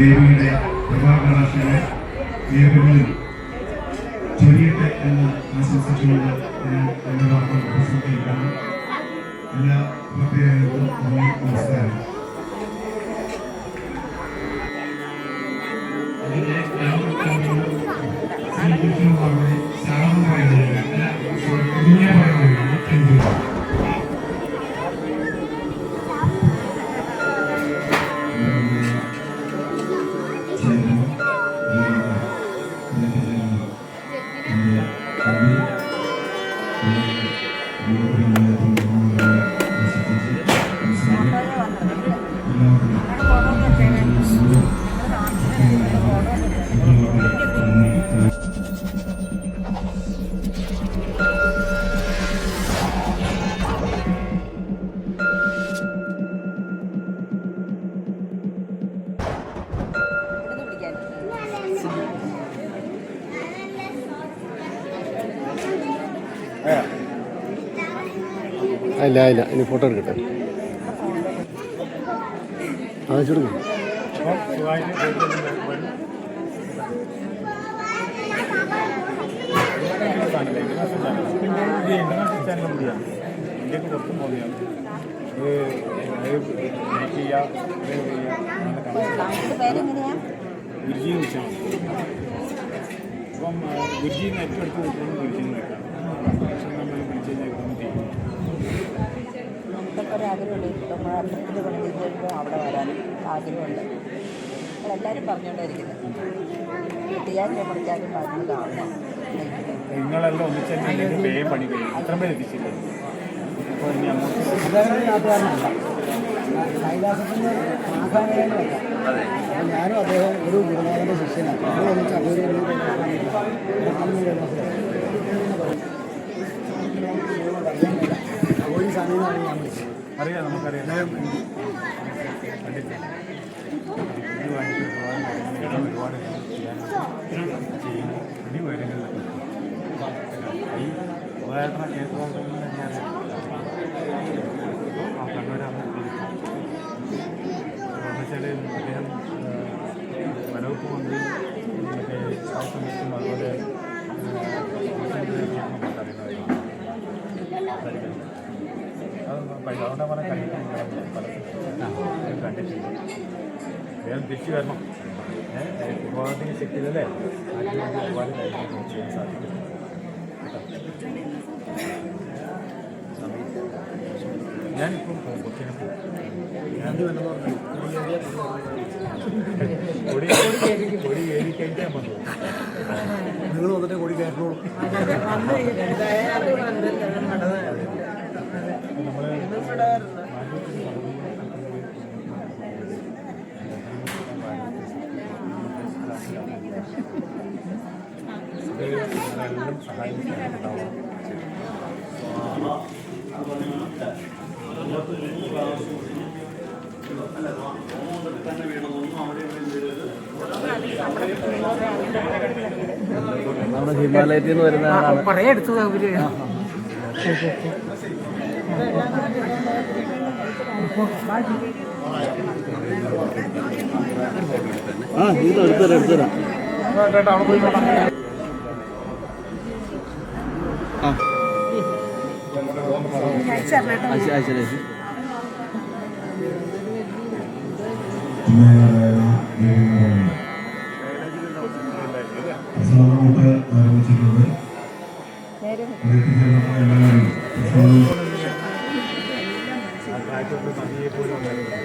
ദേവിയുടെ പ്രഭാകരാശിനെ ഏവരിലും ചൊരിയട്ടെ എന്ന് ആശംസിച്ചുകൊണ്ട് ഞാൻ എന്റെ വാക്കുകൾ ഉപസംഹരിക്കുന്നു എല്ലാ പ്രത്യേകർക്കും നമസ്കാരം. Gracias. ഇല്ല ഇനി ഫോട്ടോ എടുക്കട്ടെ. ചാനൽ മതിയാണ് ഇന്ത്യയ്ക്ക് പുറത്തും മതിയാണ് ഗുരുജി വിളിച്ചാൽ അപ്പം ഗുരുജി ഏറ്റവും അടുത്ത് കിട്ടുന്നത് ഗുരുജി നിൽക്കാം പക്ഷെ നമ്മൾ വിളിച്ചു കഴിഞ്ഞാൽ ഇപ്പം ചെയ്യും നമുക്കൊക്കെ ഒരാഗ്രഹമുണ്ട് ഇപ്പം അമ്പലത്തിൽ പണിത് കഴിയുമ്പോൾ അവിടെ വരാനും ആഗ്രഹമുണ്ട്. എല്ലാവരും പറഞ്ഞുകൊണ്ടിരിക്കുന്നത് കിട്ടിയാലും പഠിച്ചാലും പറഞ്ഞു കാണണം. നിങ്ങളെല്ലാം വേഗം പണി കഴിയും അത്ര പേര് എത്തിച്ചില്ല? അപ്പോൾ ഇനി അങ്ങോട്ട് ഞാനും അദ്ദേഹം ഒരു ഗുരുനാഥന്റെ ശിഷ്യനാണ്. ഒന്നിച്ച് അതൊരു ഒരു സമയത്താണ് ഞാൻ അറിയാം. നമുക്കറിയാം ഒരുപാട് ഇനി വേണമെങ്കിൽ ഈ ഉപകരണ കേന്ദ്രം ഞാൻ ആ കണ്ണൂരാണ് എന്നുവെച്ചാൽ അദ്ദേഹം വനവകുപ്പ് മന്ത്രി മറ്റേ സമയത്തും അതുപോലെ അത് അതുകൊണ്ടാണ് പറഞ്ഞ കണ്ടിട്ടുണ്ട് പലതും കണ്ടിട്ടുണ്ട് വേഗം തിരിച്ചു വരണം. ഏഹ് വിഭാഗത്തിന്റെ ശക്തിയിലല്ലേ? നാട്ടിൽ വന്ന് ഒരുപാട് കാര്യങ്ങൾ നമുക്ക് ചെയ്യാൻ സാധിക്കും. ഞാനിപ്പം പോകും കൊച്ചിനെ പോകും. ഞാനത് വേണമെന്ന് പറഞ്ഞു കൊടി കൊടി കയറി കഴിക്കാൻ വന്നു നിങ്ങൾ വന്നിട്ട് കൊടി കയറ്റുള്ളൂ നമ്മൾ നമ്മുടെ ഹിമാലയത്തിൽ നിന്ന് വരുന്ന ആളാണ്. കുറേ എടുത്തു അവർ ആ ഇത് എടുത്തുതരാം എടുത്തുതരാം ആ ആ ശരി ആ ശരി പ്രസാദമൂട്ട് ആരംഭിച്ചിട്ടുണ്ട് എത്തിച്ചേർന്ന എല്ലാവരും പ്രസാദം ആ കാറ്റൊക്കെ നദിയെ പോലെ ഉണ്ടായിരുന്നു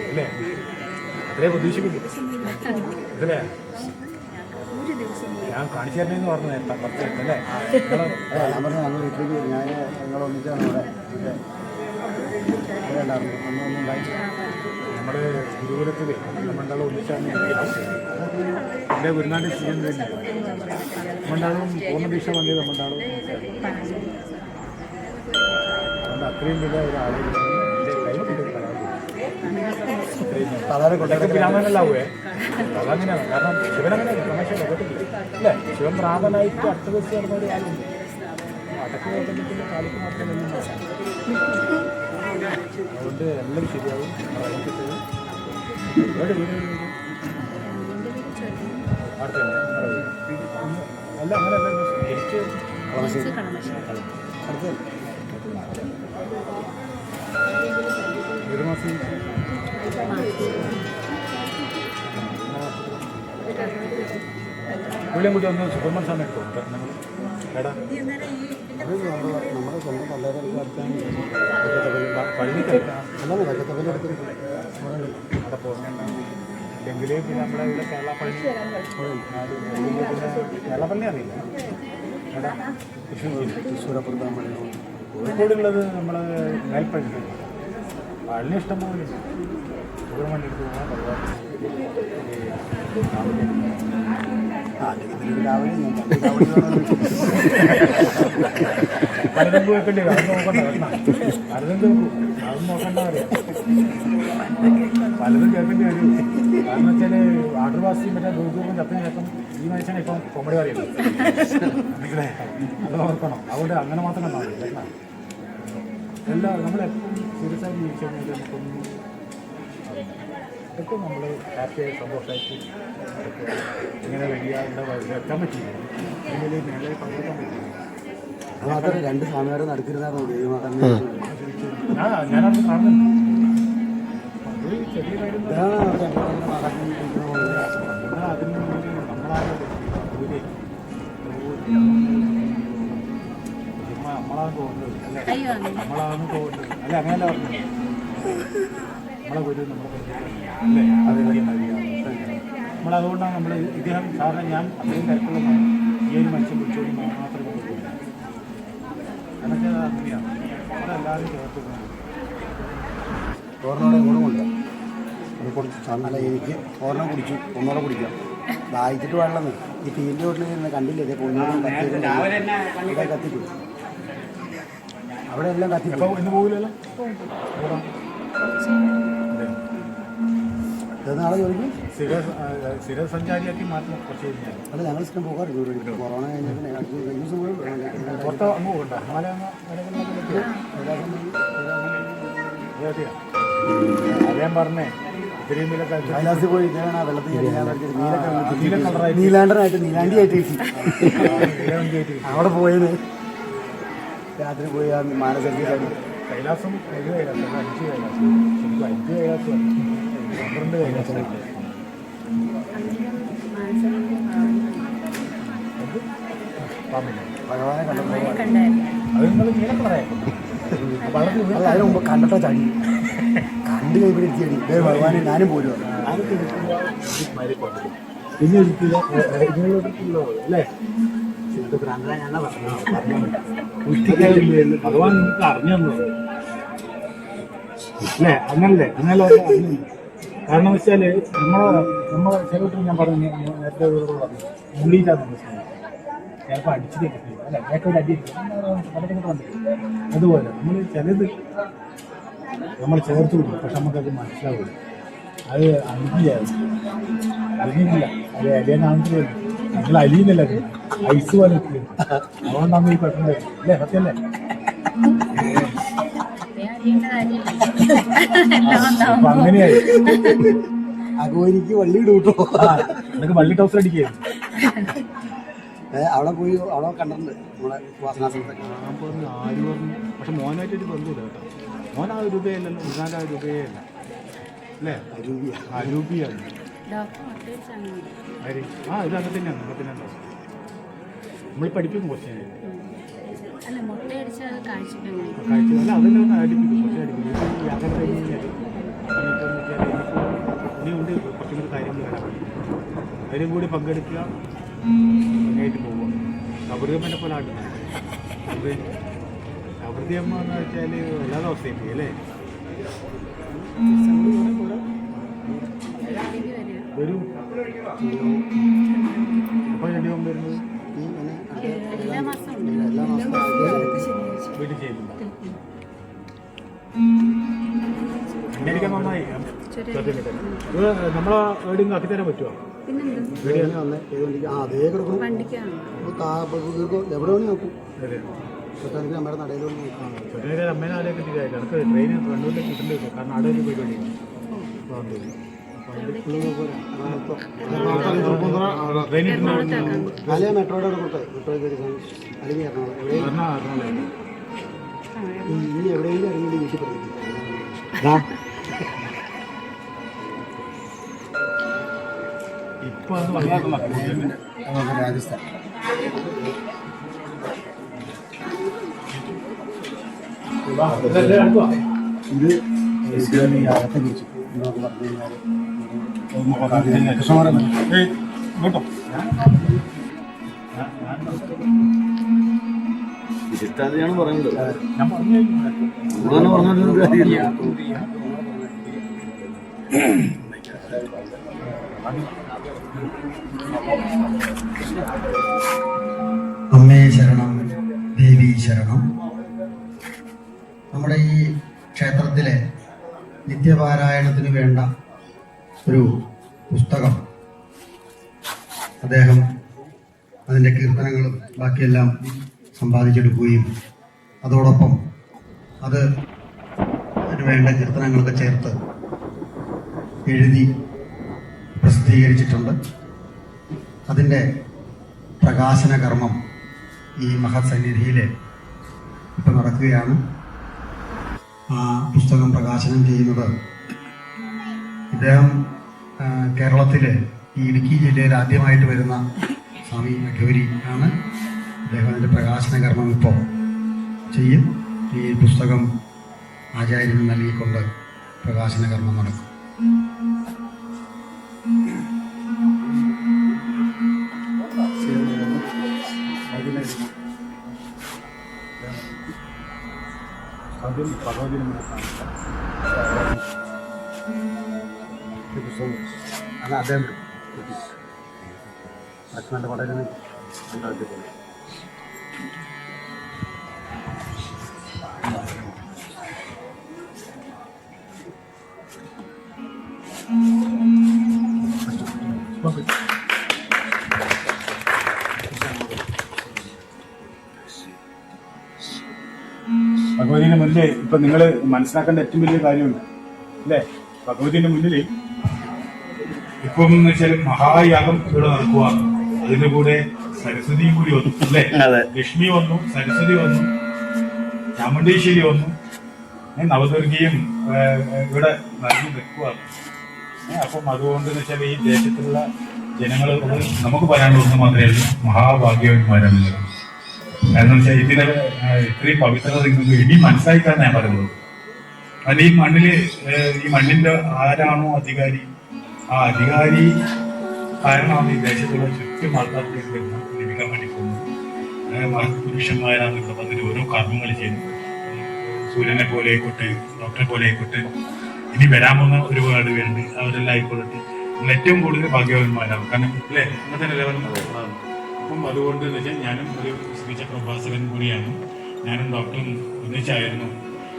അല്ലേ? അത്രേ പ്രതീക്ഷിക്കുന്നു ഇതല്ലേ ഞാൻ കാണിച്ചു പറഞ്ഞു നേരത്തെ കുറച്ച് അല്ലേ? ഞാൻ പറഞ്ഞു ഞങ്ങൾ വീട്ടിലേക്ക് ഞാൻ ഞങ്ങൾ ഒന്നിച്ചാണ് ഇവിടെ ഇവിടെ ഇവിടെ ഉണ്ടായിരുന്നു ഒന്നും ഒന്നും ഉണ്ടായിട്ടില്ല നമ്മുടെ ഗുരുകുലത്തിൽ മണ്ഡലം ഒന്നിച്ചാണ് എന്റെ ഗുരുനാട് ചെയ്യാൻ തന്നെ മണ്ഡലം പൂർണ ദീക്ഷ വന്നത് മണ്ഡലം അതുകൊണ്ട് അത്രയും വലിയ ഒരാളെ സാധാരണ ഇതൊക്കെ ബ്രാഹ്മണല്ലാവേ അതങ്ങനെയാണ് കാരണം ശിവനങ്ങനെ തമാശ ലോകത്തില്ല അല്ലേ ശിവൻ പ്രാപനായിട്ട് അഷ്ടദശ നടന്ന ഒരു ആളുണ്ട് അടക്ക് നോക്കുമ്പോൾ കാലിക്ക് മാത്രമേ അതുകൊണ്ട് എല്ലാം ശരിയാവും. ഒരുപാട് വീട് അല്ല അങ്ങനെയല്ല എനിക്ക് അടുത്ത് ഏത് മാസം പുള്ളിയും കൂടി ഒന്ന് സൂപ്പർമാൻ സാധനം എടുത്തോ? എടാ. നമ്മുടെ സ്വന്തം പോകുന്നുണ്ടെങ്കിൽ പിന്നെ നമ്മുടെ ഇവിടെ കേരള പള്ളി കേരള പള്ളി അറിയില്ല. എടാ തൃശ്ശൂർ ജില്ല. തൃശ്ശൂരപ്പുറത്താണ് പള്ളി കോഴിക്കോടുള്ളത് നമ്മൾ മേൽപ്പള്ളി പള്ളി ഇഷ്ടം പലതും കേൾക്കും കേൾക്കേണ്ടി വരും. കാരണം വെച്ചാൽ ആട്ടുവാസി മറ്റേ ദൂരദൂരം ചത്തിന് ശേഷം ഈ മനുഷ്യനെ ഇപ്പം കോമഡി പറയുന്നത് ഓർക്കണം. അതുകൊണ്ട് അങ്ങനെ മാത്രം മതി കേട്ടോ? എല്ലാ നമ്മളെപ്പോഴും സീരിയസ് ആയിട്ട് ജീവിച്ചു കഴിഞ്ഞാൽ നമുക്കൊന്നും ഇതൊക്കെ നമ്മൾ ഹാപ്പിയായി സന്തോഷമായിട്ട് ഇങ്ങനെ വലിയ വെക്കാൻ പറ്റില്ല മേലെ പങ്കെടുക്കാൻ പറ്റില്ല അത് രണ്ട് സ്വാമിമാരെ നടക്കരുതായിരുന്നു ആ. ഞാനത് കാണുന്നുണ്ട് ചെറിയ കാര്യം അതിന് വേണ്ടി നമ്മളാണ് നമ്മളാണ് തോന്നുന്നത് അല്ലേ? നമ്മളാണ് തോന്നുന്നത് അല്ല അങ്ങനെയല്ല പറഞ്ഞത്? നമ്മളെ ഗുരു നമ്മൾ പരിചയം അല്ലേ? അത് നമ്മളതുകൊണ്ടാണ് നമ്മൾ ഇദ്ദേഹം സാറിന് ഞാൻ അത്രയും തിരക്കുള്ള ഈ ഒരു മനുഷ്യൻ വിളിച്ചോടി മാത്രമേ നമുക്ക് അങ്ങനെയാണ് നമ്മളെല്ലാവരും ചേർത്ത് പോകുന്നത്. ഗുണമില്ല അത് കുടിച്ചു എനിക്ക് ഓർമ്മ കുടിച്ചു. ഒന്നോടെ കുടിക്കാം. ദാഹിച്ചിട്ട് വെള്ളം ഈ തീന്റെ വീട്ടിൽ നിന്ന് കണ്ടില്ലേ? ഇതേ കത്തിയിട്ടും കത്തിക്കും അവിടെ എല്ലാം കത്തിക്കും ഇന്ന് പോകില്ലല്ലോ നാളെ ജോലിക്ക് മാറ്റണം കുറച്ച് കഴിഞ്ഞാൽ അല്ല ഞങ്ങൾ സ്ഥിരം പോകാറുണ്ട് ജോലി കൊറോണ കഴിഞ്ഞാൽ ദിവസം പോയി പുറത്ത് അങ്ങ് പോകണ്ട. അറിയാൻ പറഞ്ഞേ. കൈലാസിൽ പോയി ഇതാണ് വെള്ളത്തിൽ നീലാണ്ടനായിട്ട് നീലാണ്ടിയായിട്ട് കിട്ടി അവിടെ പോയത്. രാത്രി പോയി ഒരു കൈലാസം അഞ്ച് കൈലാസം. അഞ്ച് കൈലാസം. പന്ത്രണ്ട് ഭഗവാനെ കണ്ടപ്പോൾ കണ്ടിട്ടോ ചടി. കണ്ട് ദേ ഭഗവാനെ ഞാനും പോലും പിന്നെ ഒരിക്കലും ഇങ്ങനെയുള്ള അല്ലേ? ഭഗവാൻ നിങ്ങൾക്ക് അറിഞ്ഞു അല്ലേ? അങ്ങനല്ലേ? അങ്ങനെ കാരണം വെച്ചാൽ നമ്മളെ നമ്മളെ ചിലപ്പോൾ ഞാൻ പറഞ്ഞു നേരത്തെ പറഞ്ഞു. മുള്ളിയിട്ടാണ് ചിലപ്പോൾ അടിച്ചിട്ട് കിട്ടില്ല അല്ല? ഒരു അടി. അതുപോലെ നമ്മൾ ചിലത് നമ്മൾ ചേർത്ത് കൊടുക്കും. പക്ഷെ നമുക്കത് മനസ്സിലാവില്ല അത് അലിഞ്ഞില്ല. അലിഞ്ഞില്ല അത് അലിയാൻ കാണിച്ചില്ല നിങ്ങൾ അലിയുന്നില്ല ഐസ് പോലെ. അതുകൊണ്ടാണ് ഈ പെട്ടെന്ന് അല്ലേ? പ്രശ്നം അപ്പൊ അങ്ങനെയായി. അഗോരിക്ക് വള്ളി ഇടൂട്ടോ നിനക്ക് വള്ളി ടോസ് അവിടെ പോയി അവിടെ കണ്ടിട്ടുണ്ട് നമ്മളെ ആര് പറഞ്ഞു? പക്ഷെ മോനായിട്ടൊരു ബന്ധമില്ല കേട്ടോ. മോൻ ആ രൂപയല്ലല്ലോ ഇന്നാലും ആ രൂപയേ അല്ല അല്ലേ? അരൂപിയ. ആ രൂപയാണ് ആര് ആ ഇത് അങ്ങനെ തന്നെയാണ് അങ്ങനെ നമ്മൾ പഠിപ്പിക്കും കുറച്ച് അല്ല മുട്ടയടിച്ചത് കാഴ്ചയ്ക്ക് കാഴ്ച അല്ല അതെല്ലാം അടുപ്പിക്കും കുറച്ച് അടുപ്പിക്കും യാത്ര കഴിഞ്ഞ് ഇനിയുണ്ട് കുറച്ചും കൂടി കാര്യങ്ങൾ വരാൻ അതിലും കൂടി പങ്കെടുക്കുക മുന്നേറ്റ് പോവുക. കബറിയമ്മനെ പോലെ ആടുന്നത് അത് കബറിയമ്മ എന്ന് വെച്ചാൽ എല്ലാ ദിവസവും പോയി അല്ലേ? വരും. അപ്പോൾ രണ്ടിയും വരുന്നത്? എല്ലാ മാസവും വീട്ടിൽ ചെയ്യുന്നുണ്ട് അമേരിക്ക നന്നായി സത്യമായിട്ട്. ഇത് നമ്മളെ എവിടെയെങ്കിലും ആക്കി തരാൻ പറ്റുമോ അതേ കിടക്കും എവിടെ വേണി നോക്കും നമ്മുടെ അമ്മേനെ കിട്ടിയതായിട്ട് എനിക്ക് ട്രെയിൻ കണ്ണൂരിലേക്ക് കിട്ടേണ്ടി കാരണം അവിടെ ഒരു പരിപാടി അതുകൊണ്ട് അപ്പോൾ എറണാകുളത്താക്കാൻ അല്ലെ മെട്രോയുടെ കൊടുത്തേ മെട്രോ കയറി. അല്ലെങ്കിൽ എറണാകുളം എവിടെയും ഇനി എവിടെയെങ്കിലും ഇറങ്ങി വീട്ടിൽ വല്ലാത്ത രാജസ്ഥാൻ ഇത് യാഗത്തെ കുറിച്ച് നമുക്ക് പറഞ്ഞു കഴിഞ്ഞാൽ പറയുന്നത്. കാര്യമില്ല. അമ്മേ ശരണം ദേവി ശരണം. നമ്മുടെ ഈ ക്ഷേത്രത്തിലെ നിത്യപാരായണത്തിന് വേണ്ട ഒരു പുസ്തകം. അദ്ദേഹം അതിന്റെ കീർത്തനങ്ങളും ബാക്കിയെല്ലാം സമ്പാദിച്ചെടുക്കുകയും അതോടൊപ്പം അത് വേണ്ട കീർത്തനങ്ങളൊക്കെ ചേർത്ത് എഴുതി പ്രസിദ്ധീകരിച്ചിട്ടുണ്ട്. അതിന്റെ പ്രകാശന കർമ്മം ഈ മഹത് സന്നിധിയിൽ ഇപ്പം നടക്കുകയാണ്. ആ പുസ്തകം പ്രകാശനം ചെയ്യുന്നത് ഇദ്ദേഹം കേരളത്തിലെ ഈ ഇടുക്കി ജില്ലയിൽ ആദ്യമായിട്ട് വരുന്ന സ്വാമി അഘോരി ആണ്. അദ്ദേഹം പ്രകാശന കർമ്മം ഇപ്പോൾ ചെയ്യും. ഈ പുസ്തകം ആചാര്യന് നൽകിക്കൊണ്ട് പ്രകാശന കർമ്മം നടക്കും. ആദ്യം ഈ അത് അദ്ദേഹം ലക്ഷ്മണന്റെ പടയിൽ ഭഗവതിന്റെ മുന്നിൽ ഇപ്പൊ നിങ്ങൾ മനസ്സിലാക്കേണ്ട ഏറ്റവും വലിയ കാര്യമുണ്ട്. അല്ലേ? ഭഗവതിന്റെ മുന്നിൽ ഇപ്പം എന്ന് വെച്ചാൽ മഹായാഗം ഇവിടെ നടക്കുക അതിന്റെ കൂടെ സരസ്വതിയും കൂടി വന്നു അല്ലേ. ലക്ഷ്മി വന്നു സരസ്വതി വന്നു ചാമുണ്ടേശ്വരി വന്നു. നവദുർഗിയും ഇവിടെ നൽകി നിൽക്കുകയാണ് അപ്പം അതുകൊണ്ട് എന്ന് വെച്ചാൽ ഈ ദേശത്തുള്ള ജനങ്ങൾ നമുക്ക് പറയാനുള്ള ഒന്ന് മാത്രമേ മഹാഭാഗ്യവന്മാരാണ്. കാരണം വെച്ചാൽ ഇതിനെ ഇത്രയും പവിത്രത നിങ്ങൾക്ക് ഇനി മനസ്സിലായിട്ടാണ് ഞാൻ പറയുന്നത്. അല്ല ഈ മണ്ണിൽ ഈ മണ്ണിന്റെ ആരാണോ അധികാരി ആ അധികാരി കാരണമാണ് ഈ ദേശത്തുള്ള ചുറ്റും ആൾക്കാർക്ക് ലഭിക്കാൻ വേണ്ടി പോകുന്നത്. മഹത്പുരുഷന്മാരാണ് ഇവിടെ വന്നിട്ട് ഓരോ കർമ്മങ്ങൾ ചെയ്യുന്നത്. സൂര്യനെ പോലെ ആയിക്കോട്ടെ ഡോക്ടറെ പോലെ ആയിക്കോട്ടെ ഇനി വരാൻ പോകുന്ന ഒരുപാട് പേരുണ്ട്. അവരെല്ലാം ആയിക്കോട്ടെ നമ്മൾ ഏറ്റവും കൂടുതൽ ഭാഗ്യവാന്മാരാണ്. കാരണം അല്ലേ ഇന്നത്തെ നിലവാരം അപ്പം അതുകൊണ്ട് എന്ന് വെച്ചാൽ ഞാനും ഒരു ശ്രീചക്ര ഉപാസകൻ കൂടിയാണ്. ഞാനും ഡോക്ടറും ഒന്നിച്ചായിരുന്നു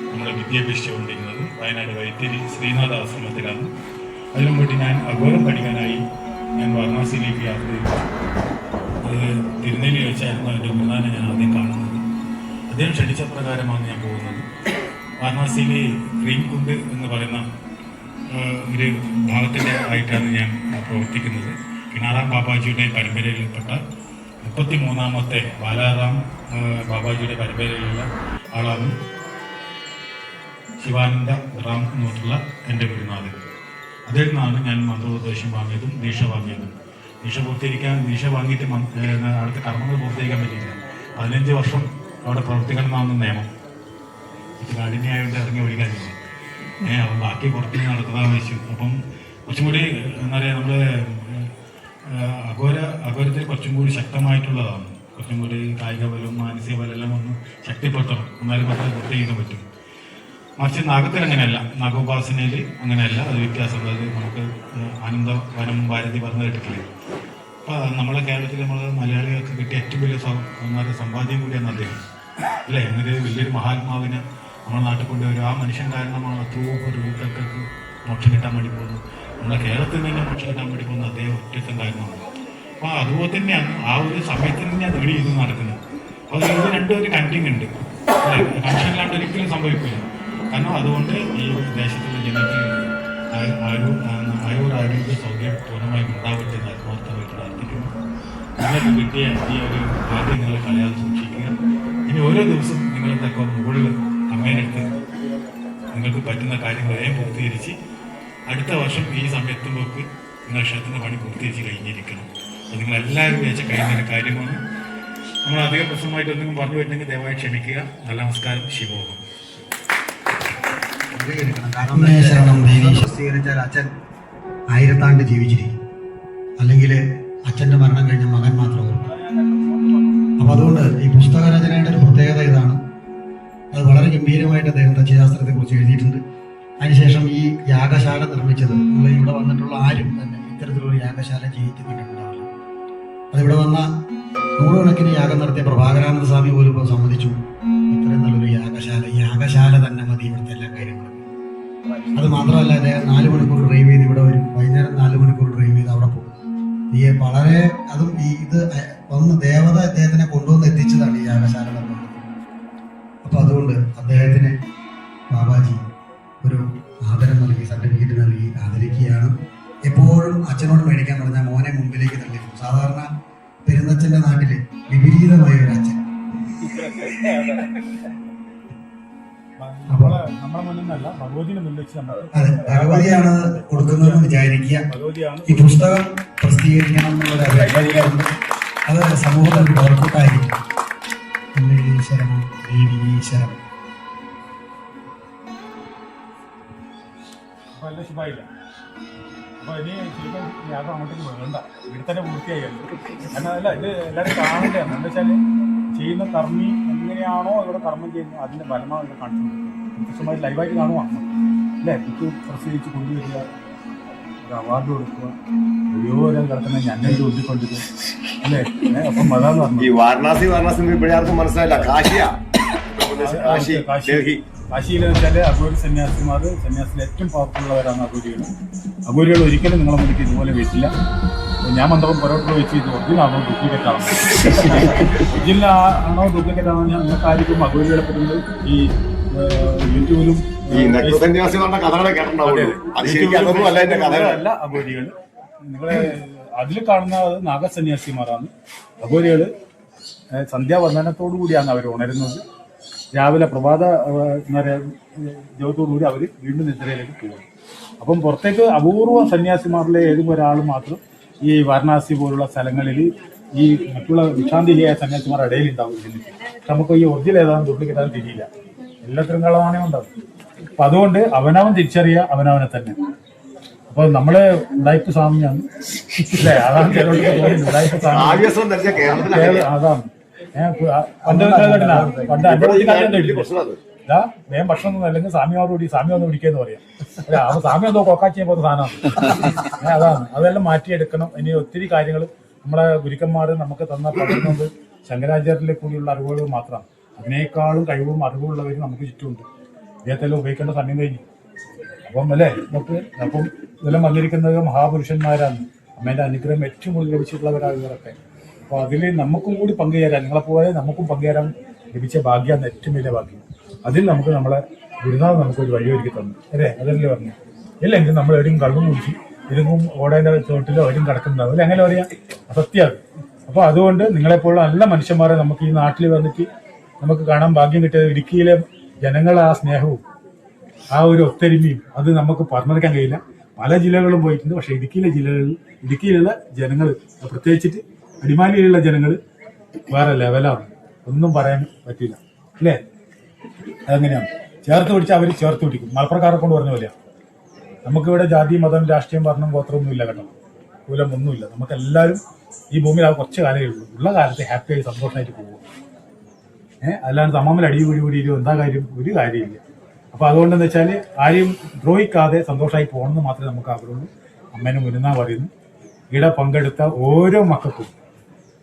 നമ്മൾ വിദ്യാഭ്യസിച്ചുകൊണ്ടിരുന്നത് വയനാട് വൈത്തിരി ശ്രീനാഥ ആശ്രമത്തിലാണ്. അതിനു വേണ്ടി ഞാൻ അഘോരം പഠിക്കാനായി ഞാൻ വാരണാസിയിലേക്ക് യാത്ര ചെയ്തു. അത് തിരുനെല്ലി വെച്ചായിരുന്നു എന്റെ ഗുരുനാനെ ഞാൻ ആദ്യം കാണുന്നത്. അദ്ദേഹം ക്ഷണിച്ച പ്രകാരമാണ് ഞാൻ പോകുന്നത്. വാരണാസിയിലെ ക്രീംകുണ്ട് എന്ന് പറയുന്ന ഒരു ഭാഗത്തിന്റെ ആയിട്ടാണ് ഞാൻ പ്രവർത്തിക്കുന്നത്. കിണാറാം ബാബാജിയുടെ പരമ്പരയിൽപ്പെട്ട മുപ്പത്തി മൂന്നാമത്തെ ബാലാറാം ബാബാജിയുടെ പരമ്പരയിലുള്ള ആളാണ് ശിവാനന്ദ റാം എന്നുള്ള എന്റെ ഗുരുനാഥൻ. അതിൽ നിന്നാണ് ഞാൻ മന്ത്രോപദേശം വാങ്ങിയതും ദീക്ഷ വാങ്ങിയതും. ദീക്ഷ പൂർത്തീകരിക്കാൻ ദീക്ഷ വാങ്ങിയിട്ട് അടുത്ത കർമ്മങ്ങൾ പൂർത്തീകരിക്കാൻ പറ്റിയില്ല. പതിനഞ്ച് വർഷം അവിടെ പ്രവർത്തിക്കണം എന്നാണ് നിയമം. ഇത് കാഠിന്യമായതുകൊണ്ട് ഇറങ്ങി വിളിക്കാനില്ല ഏഹ് അപ്പം ബാക്കി പുറത്ത് നടക്കുന്നതാണ് വെച്ചു. അപ്പം കുറച്ചും കൂടി എന്താ പറയുക നമ്മൾ അഘോര അഘോരത്തിൽ കുറച്ചും കൂടി ശക്തമായിട്ടുള്ളതാണ്. കുറച്ചും കൂടി കായിക ബലവും മാനസിക ബലം എല്ലാം ഒന്ന് ശക്തിപ്പെടുത്തണം. എന്നാലും മാത്രമേ പൂർത്തീകരിക്കാൻ പറ്റും. മറിച്ച് നാഗത്തിൽ അങ്ങനെയല്ല. നാഗോപാസനയിൽ അങ്ങനെയല്ല. അത് വ്യത്യാസമുള്ളത് നമുക്ക് ആനന്ദവനം ആനന്ദ വനം ഭാരതി പറഞ്ഞു കേട്ടിട്ടില്ലേ? അപ്പോൾ നമ്മളെ കേരളത്തിൽ നമ്മൾ മലയാളികൾക്ക് കിട്ടിയ ഏറ്റവും വലിയ ഒന്നാമത്തെ സമ്പാദ്യം കൂടിയാണ് അദ്ദേഹം. അല്ലേ? എന്നൊരു വലിയൊരു മഹാത്മാവിനെ നമ്മുടെ നാട്ടിൽ കൊണ്ടുവരും ആ മനുഷ്യൻ കാരണമാണ് ഒരു രോഗികൾക്ക് മോക്ഷം കിട്ടാൻ വേണ്ടി പോകുന്നത്. നമ്മുടെ കേരളത്തിൽ നിന്ന് മോക്ഷം കിട്ടാൻ വേണ്ടി പോകുന്നത് അദ്ദേഹം ഒറ്റത്തം കാരണമാണ് അപ്പോൾ അതുപോലെ തന്നെയാണ് ആ ഒരു സമയത്ത് തന്നെയാണ് നേടി ഇത് നടക്കുന്നത്. അപ്പോൾ ഇത് രണ്ടും ഒരു കണ്ടിങ് ഉണ്ട്. അല്ലേ? കണക്ഷൻ ഇല്ലാണ്ട് ഒരിക്കലും സംഭവിക്കില്ല. കാരണം അതുകൊണ്ട് ഈ ദേശത്തുള്ള ജനങ്ങൾക്ക് ആയു- ആയു- ആയുർ ആരോഗ്യ സൗകര്യം പൂർണമായും ഉണ്ടാവട്ടെ എന്ന് ആത്മാർത്ഥമായിട്ട് പ്രാർത്ഥിക്കുന്നു നിങ്ങൾക്ക് കിട്ടിയ ഈ ഒരു ആദ്യം നിങ്ങൾ കളയാതെ സൂക്ഷിക്കുക. ഇനി ഓരോ നിങ്ങൾ എന്തൊക്കെ മുകളിൽ അമ്മേനെടുത്ത് നിങ്ങൾക്ക് പറ്റുന്ന കാര്യങ്ങൾ വേഗം പൂർത്തീകരിച്ച് അടുത്ത വർഷം ഈ സമയത്തുമ്പോൾക്ക് നിങ്ങൾ ക്ഷേത്രത്തിന്റെ പണി പൂർത്തീകരിച്ച് കഴിഞ്ഞിരിക്കണം. അത് നിങ്ങളെല്ലാവരും വെച്ച കഴിയുന്ന കാര്യമാണ്. നമ്മൾ അധികം പ്രശ്നമായിട്ട് എന്തെങ്കിലും പറഞ്ഞു വരുന്നെങ്കിൽ ദയവായി ക്ഷമിക്കുക. നല്ല നമസ്കാരം. ശിവോഹം സ്വീകരിച്ചാൽ അച്ഛൻ ആയിരത്താണ്ട് ജീവിച്ചിരിക്കും. അല്ലെങ്കിൽ അച്ഛന്റെ മരണം കഴിഞ്ഞ മകൻ മാത്രമേ അപ്പം അതുകൊണ്ട് ഈ പുസ്തക രചനയുടെ ഒരു പ്രത്യേകത ഇതാണ്. അത് വളരെ ഗംഭീരമായിട്ട് അദ്ദേഹം തച്ചുശാസ്ത്രത്തെ കുറിച്ച് എഴുതിയിട്ടുണ്ട്. അതിനുശേഷം ഈ യാഗശാല നിർമ്മിച്ചത് നമ്മൾ ഇവിടെ വന്നിട്ടുള്ള ആരും തന്നെ ഇത്തരത്തിലുള്ള യാഗശാല ജീവിച്ചു കണ്ടിട്ടുണ്ടാവില്ല അതിവിടെ വന്ന നൂറുകണക്കിന് യാഗം നടത്തിയ പ്രഭാകരാനന്ദ സ്വാമി പോലും ഇപ്പോൾ സമ്മതിച്ചു. ഇത്രയും നല്ലൊരു യാഗശാല യാഗശാല തന്നെ മതി ഇവിടുത്തെ എല്ലാ കാര്യങ്ങളും. അത് മാത്രമല്ല അദ്ദേഹം നാല് മണിക്കൂർ ഡ്രൈവ് ചെയ്ത് ഇവിടെ വരും. വൈകുന്നേരം നാല് മണിക്കൂർ ഡ്രൈവ് ചെയ്ത് അവിടെ പോകും. ഈ വളരെ അതും ഈ ഇത് വന്ന് ദേവത അദ്ദേഹത്തിനെ കൊണ്ടുവന്ന് എത്തിച്ചതാണ് ഈ യാഗശാല അപ്പൊ അതുകൊണ്ട് അദ്ദേഹത്തിന് ബാബാജി ഒരു ആദരം നൽകി സർട്ടിഫിക്കറ്റ് നൽകി ആദരിക്കുകയാണ്. എപ്പോഴും അച്ഛനോട് മേടിക്കാൻ പറഞ്ഞാൽ മോനെ മുമ്പിലേക്ക് തള്ളി സാധാരണ പെരുന്നച്ഛന്റെ നാട്ടിൽ വിപരീതമായ ഒരു അച്ഛൻ. നമ്മളെ നമ്മളെ മുന്നിൽ നിന്നല്ല ഭഗവതിനെ മുന്നിൽ വെച്ച് നമ്മൾ ഭഗവതിയാണ് കൊടുക്കുന്നതെന്ന് വിചാരിക്കുക. ഈ പുസ്തകം പ്രസിദ്ധീകരിക്കണം അഭിപ്രായം അത് സമൂഹത്തിൽ ഒരു ബോർക്കൗട്ടായിരിക്കും ഈശ്വരമോ ദേവി ഈശ്വരം അപ്പൊ എല്ലാം ശുഭായില്ല. അപ്പൊ ഇനി ശരിക്കും യാത്ര അങ്ങോട്ടേക്ക് വേണ്ട ഇവിടെ തന്നെ പൂർത്തിയായി കാരണം അല്ല ഇത് എല്ലാവരും കാണണ്ടേ? എന്താ വെച്ചാൽ ചെയ്യുന്ന കർമ്മി എങ്ങനെയാണോ ഇവിടെ കർമ്മം ചെയ്യുന്നത്? അതിന്റെ ഫലമാണ് ഇവിടെ കാണിച്ചു കൃത്യമായി ലൈവായിട്ട് കാണുവാണ് അല്ലേ? ബുക്ക് പ്രസിദ്ധീകരിച്ച് കൊണ്ടുവരിക ഒരു അവാർഡ് കൊടുക്കുക ഓരോ കിടക്കുന്ന ഞാൻ ഒന്നിക്കൊണ്ടിരിക്കും അല്ലേ? അപ്പം അപ്പം അതാന്ന് ഈ പറഞ്ഞു വാരണാസി വാരണാസി ഇപ്പോഴും ആർക്കും മനസ്സിലായില്ല. കാശിയാ. കാശി ഡൽഹി. കാശിയിലെന്ന് വെച്ചാൽ അഗോരി സന്യാസിമാർ സന്യാസിയിലെ ഏറ്റവും പവർഫുള്ളവരാണ് അഗോരികൾ അഗോരികൾ ഒരിക്കലും നിങ്ങളെ മുന്നിൽ ഇതുപോലെ അപ്പോൾ ഞാൻ മന്ത്രം പൊരോട്ടിൽ വെച്ച് ഇത് ഒറിജിനൽ ആണോ ഡ്യൂപ്ലിക്കേറ്റ് ആണോ? ഒറിജിനൽ ആണോ ഡ്യൂപ്ലിക്കേറ്റ് ആണോ ഞാൻ നിങ്ങൾക്ക് ആയിരിക്കും പറ്റുന്നത് ഈ യൂട്യൂബിലും ഈ കഥകളെ അഗോരികൾ നിങ്ങളെ അതിൽ കാണുന്ന നാഗസന്യാസിമാരാണ്. അഗോരികൾ ഏഹ്, സന്ധ്യാവന്ദനത്തോടു കൂടിയാണ് അവർ ഉണരുന്നത്. രാവിലെ പ്രഭാത ജോത്തോടുകൂടി അവർ വീണ്ടും നിദ്രയിലേക്ക് പോകും. അപ്പം പുറത്തേക്ക് അപൂർവ സന്യാസിമാരിലെ ഏതെങ്കിലും ഒരാൾ മാത്രം ഈ വാരണാസി പോലുള്ള സ്ഥലങ്ങളിൽ ഈ മറ്റുള്ള വിഷാന്തിയായ സന്യാസിമാർ ഇടയിൽ ഉണ്ടാവും നമുക്ക് ഈ ഒറിജിനൽ ഏതാണ് ഡ്യൂപ്ലിക്കേറ്റ് ആണെന്ന് തിരിയില്ല. എല്ലാത്തിനും കളവാണേ ഉണ്ടാവും. അപ്പൊ അതുകൊണ്ട് അവനവൻ തിരിച്ചറിയുക അവനവനെ തന്നെ. അപ്പൊ നമ്മൾ ഉണ്ടായിപ്പ് സ്വാമിയാണ് അല്ലേ അതാണ് കേരളത്തിൽ കേരള- അതാണ്. പണ്ട്. പണ്ട് എന്റെ വീട്ടിൽ ഇതാ വേഗം ഭക്ഷണം ഒന്നും അല്ലെങ്കിൽ സ്വാമിയോട് കൂടി സാമ്യം ഒന്ന് പിടിക്കാന്ന് പറയാം. അല്ല അപ്പൊ സാമ്യം എന്തോ കൊക്കാച്ചിയെ പോകുന്ന സാധനമാണ്. അതാണ്. അതെല്ലാം മാറ്റിയെടുക്കണം. ഇനി ഒത്തിരി കാര്യങ്ങൾ നമ്മുടെ ഗുരുക്കന്മാർ നമുക്ക് തന്ന പഠിക്കുന്നത് ശങ്കരാചാര്യരിലെ കൂടിയുള്ള അറിവുകൾ മാത്രമാണ് അതിനേക്കാളും കഴിവും അറിവുള്ളവർ നമുക്ക് ചുറ്റുമുണ്ട്. ഇദ്ദേഹത്തെല്ലാം ഉപയോഗിക്കേണ്ട സമയം കഴിഞ്ഞു. അപ്പം അല്ലേ നമുക്ക് അപ്പം ഇതെല്ലാം വന്നിരിക്കുന്നത് മഹാപുരുഷന്മാരാണ്. അമ്മേന്റെ അനുഗ്രഹം ഏറ്റവും കൂടുതൽ ലഭിച്ചിട്ടുള്ളവരാണ് അപ്പോൾ അതിൽ നമുക്കും കൂടി പങ്കുചേരാൻ നിങ്ങളെപ്പോലെ നമുക്കും പങ്കുചേരാൻ ലഭിച്ച ഭാഗ്യമാണ് ഏറ്റവും വലിയ ഭാഗ്യം. അതിൽ നമുക്ക് നമ്മളെ ഗുരുനാഥ് നമുക്കൊരു വഴിയൊരുക്കി തന്നു. അല്ലേ? അതല്ലേ പറഞ്ഞു? ഇല്ലെങ്കിൽ നമ്മൾ എവിടെയും കള്ളും കുടിച്ചു ഇരുങ്ങും ഓടേന്റെ ചോട്ടിലോ എവിടെയും കിടക്കുന്നുണ്ടാവും. അല്ലെ അങ്ങനെ പറയാം? അസത്യം. അപ്പോൾ അതുകൊണ്ട് നിങ്ങളെപ്പോലുള്ള നല്ല മനുഷ്യന്മാരെ നമുക്ക് ഈ നാട്ടിൽ വന്നിട്ട് നമുക്ക് കാണാൻ ഭാഗ്യം കിട്ടിയത് ഇടുക്കിയിലെ ജനങ്ങളെ ആ സ്നേഹവും ആ ഒരു ഒത്തൊരുമയും അത് നമുക്ക് പറഞ്ഞെടുക്കാൻ കഴിയില്ല. പല ജില്ലകളും പോയിട്ടുണ്ട്. പക്ഷേ ഇടുക്കിയിലെ ജില്ലകളിൽ ഇടുക്കിയിലുള്ള ജനങ്ങൾ പ്രത്യേകിച്ചിട്ട് അടിമാലിയിലുള്ള ജനങ്ങൾ വേറെ ലെവലാണ് ഒന്നും പറയാൻ പറ്റില്ല. അല്ലേ? അതങ്ങനെയാണ് ചേർത്ത് പിടിച്ചാൽ അവർ ചേർത്ത് പിടിക്കും. മലപ്പുറക്കാരെ കൊണ്ട് പറഞ്ഞ പോലെയാണ് നമുക്കിവിടെ ജാതി മതം രാഷ്ട്രീയം ഭരണം ഗോത്രമൊന്നും ഇല്ല കേട്ടോ. കുലം ഒന്നുമില്ല നമുക്ക് എല്ലാവരും ഈ ഭൂമിയിൽ ആ കുറച്ച് കാലമേ ഉള്ളൂ. ഉള്ള കാലത്ത് ഹാപ്പിയായി സന്തോഷമായിട്ട് പോകും. ഏഹ് അല്ലാണ്ട് തമാമിൽ അടി കൂടി ഇരുന്ന് എന്താ കാര്യം? ഒരു കാര്യമില്ല. അപ്പൊ അതുകൊണ്ടെന്ന് വെച്ചാൽ ആരെയും ദ്രോഹിക്കാതെ സന്തോഷമായി പോകണമെന്ന് മാത്രമേ നമുക്ക് ആഗ്രഹമുള്ളൂ. അമ്മേനും മുരുന്നാ പറയുന്നു. ഇവിടെ പങ്കെടുത്ത ഓരോ മക്കൾക്കും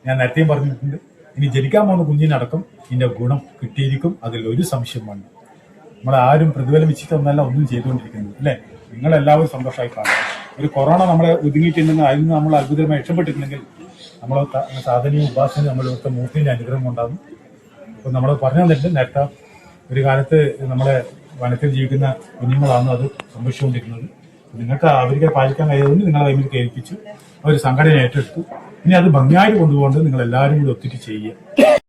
ഞാൻ നേരത്തെയും പറഞ്ഞിട്ടുണ്ട്. ഇനി ജനിക്കാൻ പോകുന്ന കുഞ്ഞിനടക്കം ഇതിന്റെ ഗുണം കിട്ടിയിരിക്കും. അതിൽ ഒരു സംശയം വേണ്ട. നമ്മളെ ആരും പ്രതിഫലമിച്ചിട്ടൊന്നല്ല ഒന്നും ചെയ്തുകൊണ്ടിരിക്കുന്നത് അല്ലേ? നിങ്ങളെല്ലാവരും സന്തോഷമായി കാണുക ഒരു കൊറോണ നമ്മളെ ഒതുങ്ങിയിട്ടുണ്ടെങ്കിൽ അതിൽ നിന്ന് നമ്മൾ അത്ഭുതമായി രക്ഷപ്പെട്ടിട്ടുണ്ടെങ്കിൽ നമ്മൾ സാധനയും ഉപാസനയും നമ്മൾ ഇവിടുത്തെ മൂർത്തിന്റെ അനുഗ്രഹം ഉണ്ടാകും അപ്പോൾ നമ്മൾ പറഞ്ഞു തന്നിട്ടുണ്ട് നേരത്തെ ഒരു കാലത്ത് നമ്മളെ വനത്തിൽ ജീവിക്കുന്ന കുഞ്ഞുങ്ങളാണ് അത് സംഭവിച്ചുകൊണ്ടിരുന്നത് നിങ്ങൾക്ക് അവർക്ക് പാലിക്കാൻ കഴിയാതുകൊണ്ട് നിങ്ങളെ കൈമിൽ കേൾപ്പിച്ചു. അവർ സംഘടന ഏറ്റെടുത്തു. ഇനി അത് ഭംഗിയായിട്ട് കൊണ്ടുപോകേണ്ടത് നിങ്ങൾ എല്ലാവരും കൂടി ഒത്തിരി ചെയ്യുക.